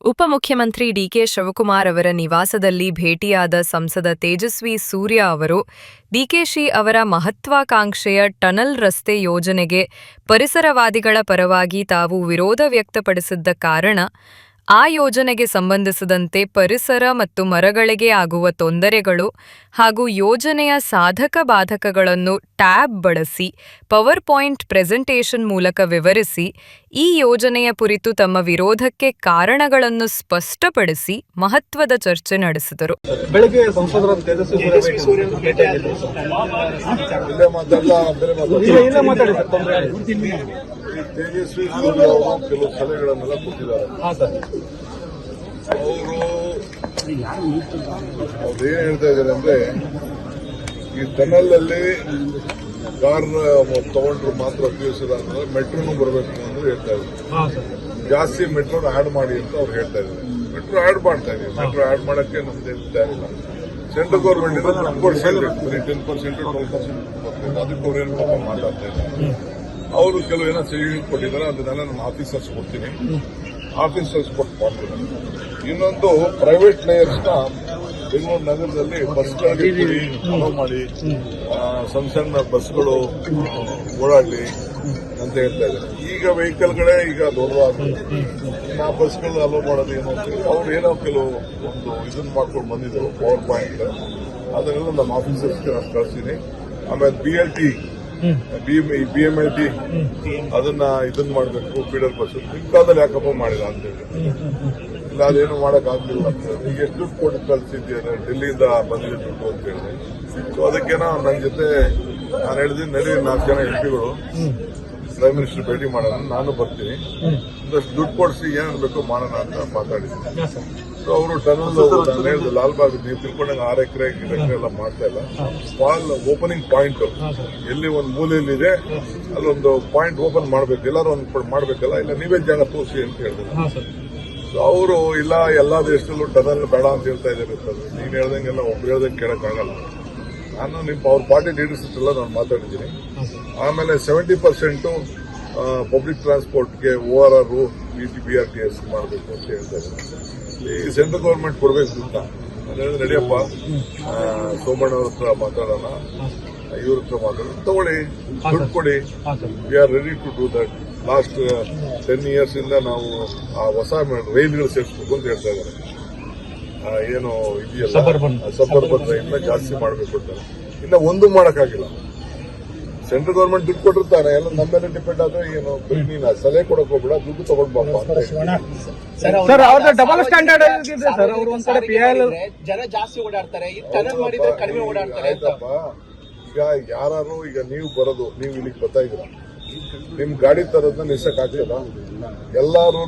ಉಪಮುಖ್ಯಮಂತ್ರಿ ಡಿಕೆ ಶಿವಕುಮಾರ್ ಅವರ ನಿವಾಸದಲ್ಲಿ ಭೇಟಿಯಾದ ಸಂಸದ ತೇಜಸ್ವಿ ಸೂರ್ಯ ಅವರು ಡಿಕೆಶಿ ಅವರ ಮಹತ್ವಾಕಾಂಕ್ಷೆಯ ಟನಲ್ ರಸ್ತೆ ಯೋಜನೆಗೆ ಪರಿಸರವಾದಿಗಳ ಪರವಾಗಿ ತಾವು ವಿರೋಧ ವ್ಯಕ್ತಪಡಿಸಿದ್ದ ಕಾರಣ ಆ ಯೋಜನೆಗೆ ಸಂಬಂಧಿಸಿದಂತೆ ಪರಿಸರ ಮತ್ತು ಮರಗಳಿಗೆ ಆಗುವ ತೊಂದರೆಗಳು ಹಾಗೂ ಯೋಜನೆಯ ಸಾಧಕ ಬಾಧಕಗಳನ್ನು ಟ್ಯಾಬ್ ಬಳಸಿ ಪವರ್ ಪಾಯಿಂಟ್ ಪ್ರೆಸೆಂಟೇಷನ್ ಮೂಲಕ ವಿವರಿಸಿ ಈ ಯೋಜನೆಯ ಕುರಿತು ತಮ್ಮ ವಿರೋಧಕ್ಕೆ ಕಾರಣಗಳನ್ನು ಸ್ಪಷ್ಟಪಡಿಸಿ ಮಹತ್ವದ ಚರ್ಚೆ ನಡೆಸಿದರು. ತೇಜಸ್ವಿ ಈ ಸೂರ್ಯ ಅವರು ಕೆಲವು ಸಲಹೆಗಳನ್ನೆಲ್ಲ ಕೊಟ್ಟಿದ್ದಾರೆ ಅವರು ಅವ್ರು ಏನ್ ಹೇಳ್ತಾ ಇದ್ದಾರೆ ಅಂದ್ರೆ ಈ ಟನಲ್ ಅಲ್ಲಿ ಕಾರ್ ತಗೊಂಡ್ರು ಮಾತ್ರ ಉಪಯೋಗಿಸಿದ ಅಂದ್ರೆ ಮೆಟ್ರೋನು ಬರಬೇಕು ಅಂದ್ರೆ ಹೇಳ್ತಾ ಇದ್ದಾರೆ. ಜಾಸ್ತಿ ಮೆಟ್ರೋನ ಆಡ್ ಮಾಡಿ ಅಂತ ಅವ್ರು ಹೇಳ್ತಾ ಇದ್ದಾರೆ. ಮೆಟ್ರೋ ಆಡ್ ಮಾಡ್ತಾ ಇದೀವಿ ಮೆಟ್ರೋ ಆಡ್ ಮಾಡಕ್ಕೆ ನಮ್ದು ಇಲ್ಲ. Central government ten percent twelve percent ಅದಕ್ಕೆ ಅವ್ರು ಏನು ಪಾಪ ಮಾತಾಡ್ತಾ ಇದ್ದಾರೆ. ಅವರು ಕೆಲವು ಏನೋ ಸಹಿ ಕೊಟ್ಟಿದ್ದಾರೆ ಅದನ್ನೆಲ್ಲ ನಾನು ಆಫೀಸರ್ಸ್ ಕೊಡ್ತೀನಿ. ಆಫೀಸರ್ಸ್ ಕೊಟ್ಟು ಮಾಡ್ತೀನಿ ಇನ್ನೊಂದು ಪ್ರೈವೇಟ್ ಲೇಯರ್ಸ್ನ ಬೆಂಗಳೂರು ನಗರದಲ್ಲಿ ಬಸ್ ಕೊಡಿ ಅಲೋ ಮಾಡಿ ಸಣ್ಣ ಸಣ್ಣ ಬಸ್ಗಳು ಓಡಾಡಲಿ ಅಂತ ಹೇಳ್ತಾ ಇದ್ದಾರೆ. ಈಗ ವೆಹಿಕಲ್ಗಳೇ ಈಗ ದೊಡ್ಡದಾಗಿ ನಾ ಆ ಬಸ್ಗಳು ಅಲೋ ಮಾಡೋದು ಏನು ಅಂತ ಹೇಳಿ ಅವ್ರು ಏನೋ ಕೆಲವು ಒಂದು ಇದನ್ನ ಮಾಡ್ಕೊಂಡು ಬಂದಿದ್ದರು ಪವರ್ ಪಾಯಿಂಟ್ ಅದನ್ನೆಲ್ಲ ನಮ್ಮ ಆಫೀಸರ್ಸ್ಗೆ ನಾನು ಕಳಿಸ್ತೀನಿ. ಆಮೇಲೆ B L T B M I T ಅದನ್ನ ಇದನ್ನ ಮಾಡಬೇಕು ಫೀಡರ್ ಬಸ್ ಕಾಲದಲ್ಲಿ ಯಾಕಪ್ಪ ಮಾಡಿಲ್ಲ ಅಂತ ಹೇಳಿ. ಇಲ್ಲ, ಅದೇನು ಮಾಡಕ್ ಆಗ್ಲಿಲ್ಲ ಅಂತ. ಈಗ ಎಷ್ಟು ದುಡ್ಡು ಕೊಟ್ಟು ಕಳ್ಸಿದ್ದೀರ ಡೆಲ್ಲಿಯಿಂದ ಬಂದಿದೆ ದುಡ್ಡು ಅಂತ ಹೇಳಿದೆ ಸೊ ಅದಕ್ಕೇನೋ ನನ್ನ ಜೊತೆ, ನಾನು ಹೇಳಿದ್ದೀನಿ ನಡಿ ನಾಲ್ಕು ಜನ ಎಂ ಪಿಗಳು ಪ್ರೈಮ್ ಮಿನಿಸ್ಟರ್ ಭೇಟಿ ಮಾಡೋಣ ನಾನು ಬರ್ತೀನಿ. ಒಂದಷ್ಟು ದುಡ್ಡು ಕೊಡಿಸಿ ಏನ್ ಬೇಕು ಮಾಡೋಣ ಅಂತ ಮಾತಾಡಿದ್ದೀನಿ. ಸೊ ಅವರು ಟನಲ್ ನಾನು ಹೇಳಿದೆ ಲಾಲ್ಬಾಗ್ ನೀವು ತಿಳ್ಕೊಂಡಂಗೆ ಆರು ಎಕರೆ ಎಕರೆ ಎಲ್ಲ ಮಾಡ್ತಾ ಇಲ್ಲ. ಸ್ಮಾಲ್ ಓಪನಿಂಗ್ ಪಾಯಿಂಟ್ ಎಲ್ಲಿ ಒಂದು ಮೂಲೆಯಲ್ಲಿ ಇದೆ ಅಲ್ಲೊಂದು ಪಾಯಿಂಟ್ ಓಪನ್ ಮಾಡ್ಬೇಕು. ಎಲ್ಲರೂ ಒಂದು ಮಾಡಬೇಕಲ್ಲ? ಇಲ್ಲ ನೀವೇ ಜಾಗ ತೋರಿಸಿ ಅಂತ ಹೇಳಿದ್ರು ಸೊ ಅವರು ಇಲ್ಲ ಎಲ್ಲಾ ದೇಶದಲ್ಲೂ ಟನಲ್ ಬೇಡ ಅಂತ ಹೇಳ್ತಾ ಇದ್ದಾರೆ. ನೀನ್ ಹೇಳ್ದಂಗೆಲ್ಲ ಒಬ್ರು ಹೇಳ್ದಂಗೆ ಕೇಳಕ್ಕಾಗಲ್ಲ. ನಾನು ನಿಮ್ಮ ಅವ್ರ ಪಾರ್ಟಿ ಲೀಡರ್ಸ್ ಎಲ್ಲ ನಾನು ಮಾತಾಡಿದ್ದೀನಿ. ಆಮೇಲೆ seventy percent public ಟ್ರಾನ್ಸ್ಪೋರ್ಟ್ಗೆ O R R B T B R T S ಮಾಡಬೇಕು ಅಂತ ಹೇಳ್ತಾ ಇದ್ದಾರೆ ಈ ಸೆಂಟ್ರಲ್ ಗೌರ್ಮೆಂಟ್ ಕೊಡಬೇಕು ಅಂತ. ನಾನು ಹೇಳಿದ್ರೆ ನಡಿಯಪ್ಪ ಸೋಮಣ್ಣ ಅವ್ರ ಹತ್ರ ಮಾತಾಡೋಣ. ಇವ್ರ ಹತ್ರ ಮಾತಾಡೋಣ. ತಗೊಳ್ಳಿ ದುಡ್ಡು ಕೊಡಿ. We are ready to do that last ten years ಇಂದ ನಾವು ಆ ಹೊಸ ರೈಲ್ಗಳು ಸೇರಿಸ್ಬೇಕು ಅಂತ ಹೇಳ್ತಾ ಇದ್ದಾರೆ. ಏನು ಇದೆಯಲ್ಲ. ಸಬರ್ಬನ್ ರೈಲ್ನ ಜಾಸ್ತಿ ಮಾಡಬೇಕು ಅಂತ. ಇನ್ನ ಒಂದು ಮಾಡಕ್ಕಾಗಿಲ್ಲ. ಸೆಂಟ್ರಲ್ ಗೌರ್ಮೆಂಟ್ ದುಡ್ಡು ಕೊಟ್ಟಿರ್ತಾರೆ ಎಲ್ಲ ನಮ್ಮ ಮೇಲೆ ಡಿಪೆಂಡ್ ಆದ್ರೆ ಏನು ಬರೀ ನೀನು ಸಲಹೆ ಕೊಡಕ್ ಹೋಗ್ಬೇಡ ದುಡ್ಡು ತಗೊಂಡ್ ಬಾಪ ಅಂತ ಹೇಳ್ತೀನಿ. ಸರ್ ಅವ್ರದ್ದು ಡಬಲ್ ಸ್ಟ್ಯಾಂಡರ್ಡ್ ಇದೆ. ಸರ್. ಅವ್ರು ಒಂದ್ ಕಡೆ ಪಿ ಜನ ಜಾಸ್ತಿ ಓಡಾಡ್ತಾರೆ. ಈ ಮಾಡಿದ್ರೆ ಕಡಿಮೆ ಓಡಾಡ್ತಾರೆ ಅಂತ. ಈಗ ಯಾರು ಈಗ ನೀವು ಬರೋದು ನೀವು ಇಲ್ಲಿಗೆ ಬರ್ತಾ ಇದ್ದೀರಾ? ನಿಮ್ ಗಾಡಿ ತರೋದನ್ನ ನಿಲ್ಸಕ್ ಆಗ್ತದ ಎಲ್ಲಾರು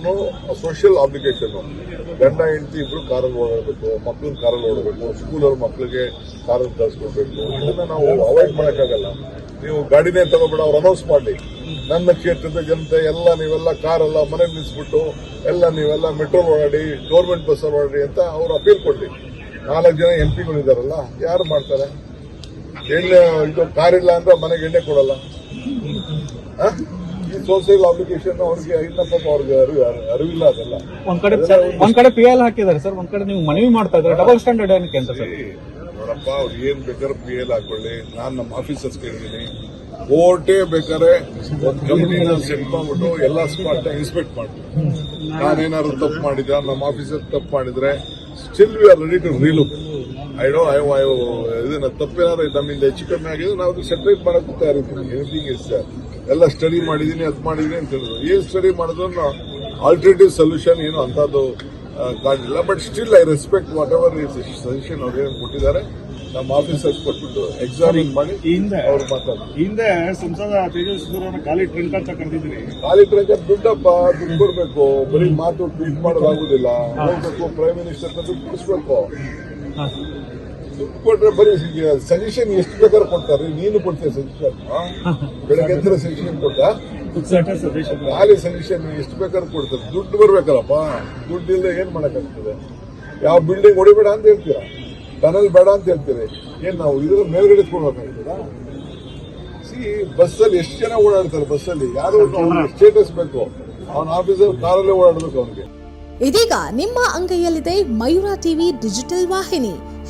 ಸೋಷಿಯಲ್ ಅಪ್ಲಿಕೇಶನ್ ಗಂಡ, ಹೆಂಡತಿ ಇಬ್ರು ಕಾರಲ್ಲಿ ಓಡಾಡಬೇಕು, ಮಕ್ಳನ್ನ ಕಾರಲ್ಲಿ ಓಡಬೇಕು ಸ್ಕೂಲವ್ರ ಮಕ್ಳಿಗೆ ಕಾರಲ್ಲಿ ಕಳ್ಸ್ಕೊಡ್ಬೇಕು. ಇದನ್ನ ನಾವು ಅವಾಯ್ಡ್ ಮಾಡಕ್ಕಾಗಲ್ಲ. ನೀವು ಗಾಡಿನೇ ತಗೋಬೇಡ, ಅವ್ರು ಅನೌನ್ಸ್ ಮಾಡಿ ನನ್ನ ಕ್ಷೇತ್ರದ ಜನತೆ, ಎಲ್ಲ ನೀವೆಲ್ಲ ಕಾರೆಲ್ಲ ಮನೆ ನಿಲ್ಸ್ಬಿಟ್ಟು, ಎಲ್ಲ ನೀವೆಲ್ಲ ಮೆಟ್ರೋ ಓಡಾಡಿ ಗೌರ್ಮೆಂಟ್ ಬಸ್ ಓಡಾಡಿ ಅಂತ ಅವ್ರು ಅಪೀಲ್ ಕೊಡ್ಲಿ. ನಾಲ್ಕು ಜನ ಎಂ ಪಿಗಳಿದಾರಲ್ಲ ಯಾರು ಮಾಡ್ತಾರೆ? ಎಣ್ಣೆ, ಇದು ಕಾರಿಲ್ಲ ಅಂದ್ರೆ ಮನೆಗೆ ಎಣ್ಣೆ ಕೊಡಲ್ಲ? ಈ ಸೋಷಿಯಲ್ ಅಪ್ಲಿಕೇಶನ್ ಅವ್ರಿಗೆ ಇನ್ನ ಪಾಪ ಅವ್ರಿಗೆ ಅರಿವು ಅರಿವಿಲ್ಲ ಅದೆಲ್ಲ. ಒಂದ್ ಕಡೆ ಒಂದ್ ಕಡೆ ಪಿ ಎಲ್ ಹಾಕಿದ್ದಾರೆ ಸರ್ ಒಂದ್ ಕಡೆ ನೀವು ಮನವಿ ಮಾಡ್ತಾ ಇದ್ದಾರೆ? ಡಬಲ್ ಸ್ಟ್ಯಾಂಡರ್ಡ್ ಏನಕ್ಕೆ ಅಂತ ಸರ್? ನೋಡಪ್ಪ ಅವ್ರು ಏನ್ ಬೇಕಾದ್ರೆ ಪಿ ಎಲ್ ಹಾಕೊಳ್ಳಿ. ನಾನ್ ನಮ್ಮ ಆಫೀಸರ್ಸ್ ಕೇಳಿದೀನಿ ಕೋರ್ಟೇ ಬೇಕಾದ್ರೆ ಒಂದು ಕಂಪ್ನಿನ ಸೆಟ್ ಮಾಡ್ಬಿಟ್ಟು ಎಲ್ಲಾ ಸ್ಪಾಟ್ ಇನ್ಸ್ಪೆಕ್ಟ್ ಮಾಡ್ತೀವಿ ನಾನೇನಾದ್ರು ತಪ್ಪು ಮಾಡಿದ್ರೆ ನಮ್ಮ ಆಫೀಸರ್ ತಪ್ಪು ಮಾಡಿದ್ರೆ still we are ready to relook I do I ಇದನ್ನ ತಪ್ಪೇನಾದ್ರು ನಮ್ಮಿಂದ ಹೆಚ್ಚು ಕಮ್ಮಿ ಆಗಿದೆ ನಾವು ಸೆಪರೇಟ್ ಮಾಡಕ್ಕೆ ತಯಾರಿದ್ದೀನಿ ಎನಿಥಿಂಗ್ ಇಸ್ ಎಲ್ಲ ಸ್ಟಡಿ ಮಾಡಿದ್ದೀನಿ ಅದು ಮಾಡಿದ್ದೀನಿ ಅಂತ ಹೇಳಿದ್ರು. ಏನು ಸ್ಟಡಿ ಮಾಡಿದ್ರು ಆಲ್ಟರ್ನೇಟಿವ್ ಸೊಲ್ಯೂಷನ್ ಏನು ಅಂಥದ್ದು ಕಾಣಲಿಲ್ಲ. But still I respect whatever suggestion ಅವ್ರು ಏನು ಕೊಟ್ಟಿದ್ದಾರೆ. ನಮ್ಮ ಆಫೀಸರ್ಸ್ ಕೊಟ್ಬಿಟ್ಟು ಎಕ್ಸಾಮಿನ್ ಮಾಡಿ ಹಿಂದೆ ಅವ್ರು ಮಾತಾಡ್ತಾರೆ. ಹಿಂದೆ ಸಂಸದ ತೇಜಸ್ವಿ ಖಾಲಿ ಟ್ರೆಂಡ್ ಅಂತ ಕರೆದಿದ್ರಿ ಖಾಲಿ ಟ್ರಂಕರ್ ದುಡ್ಡಪ್ಪ ದುಡ್ಡು ಕೊಡಬೇಕು. ಬರೀ ಮಾತು ಟ್ವೀಟ್ ಮಾಡೋದಾಗುದಿಲ್ಲ. ಹೋಗ್ಬೇಕು ಪ್ರೈಮ್ ಮಿನಿಸ್ಟರ್ ದುಡ್ಡು ಕೊಡಿಸ್ಬೇಕು. ದುಡ್ಡು ಕೊಟ್ಟರೆ ಬರೀ ಸಜೆಷನ್ ಎಷ್ಟು ಬೇಕಾದ್ರೆ ಕೊಡ್ತಾರೆ. ನೀನು ಕೊಡ್ತೀಯ ಸಜೆಷನ್ ಬೆಳಗ್ಗೆ ಎದ್ದರೆ ಸಜೆಷನ್ ಕೊಟ್ಟ ಖಾಲಿ ಸಜೆಷನ್ ಎಷ್ಟು ಬೇಕಾದ್ರೆ ಕೊಡ್ತಾರೆ. ದುಡ್ಡು ಬರ್ಬೇಕಲ್ಲಪ್ಪ. ದುಡ್ಡು ಇಲ್ಲದೆ ಏನ್ ಮಾಡಕ್ಕಾಗ್ತದೆ? ಯಾವ ಬಿಲ್ಡಿಂಗ್ ಹೊಡಿಬೇಡ ಅಂತ ಹೇಳ್ತೀರಾ? ಟನಲ್ ಬೇಡ ಅಂತ ಹೇಳ್ತೀರಿ. ಏನ್ ನಾವು ಇದ್ರ ಮೇಲ್ಗಡೆ ಕೊಡ್ಬೇಕಾಗ್ತದ ಸಿ ಬಸ್ಸಲ್ಲಿ ಎಷ್ಟು ಜನ ಓಡಾಡ್ತಾರೆ ಬಸ್ಸಲ್ಲಿ? ಯಾರು ಸ್ಟೇಟಸ್ ಬೇಕು. ಅವನ ಆಫೀಸರ್ ಕಾರಲ್ಲೇ ಓಡಾಡ್ಬೇಕು ಅವನಿಗೆ. ಇದೀಗ ನಿಮ್ಮ ಅಂಗೈಯಲ್ಲಿದೆ ಮಯೂರ ಟಿವಿ ಡಿಜಿಟಲ್ ವಾಹಿನಿ.